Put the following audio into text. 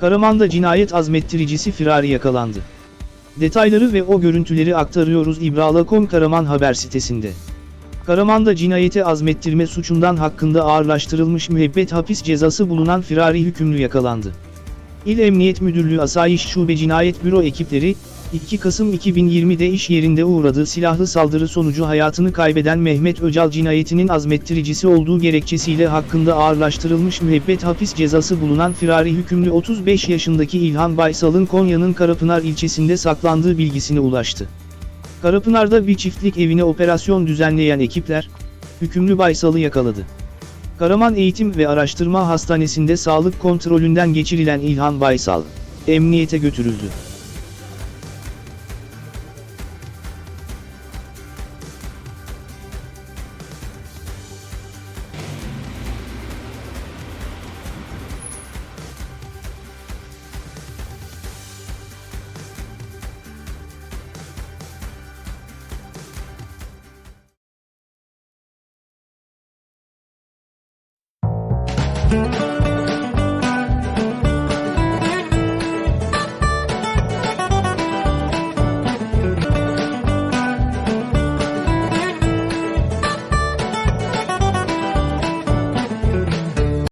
Karaman'da cinayet azmettiricisi firari yakalandı. Detayları ve o görüntüleri aktarıyoruz İbrala.com Karaman haber sitesinde. Karaman'da cinayeti azmettirme suçundan hakkında ağırlaştırılmış müebbet hapis cezası bulunan firari hükümlü yakalandı. İl Emniyet Müdürlüğü Asayiş Şube Cinayet Büro ekipleri, 2 Kasım 2020'de iş yerinde uğradığı silahlı saldırı sonucu hayatını kaybeden Mehmet Öcal cinayetinin azmettiricisi olduğu gerekçesiyle hakkında ağırlaştırılmış müebbet hapis cezası bulunan firari hükümlü 35 yaşındaki İlhan Baysal'ın Konya'nın Karapınar ilçesinde saklandığı bilgisine ulaştı. Karapınar'da bir çiftlik evine operasyon düzenleyen ekipler, hükümlü Baysal'ı yakaladı. Karaman Eğitim ve Araştırma Hastanesi'nde sağlık kontrolünden geçirilen İlhan Baysal, emniyete götürüldü.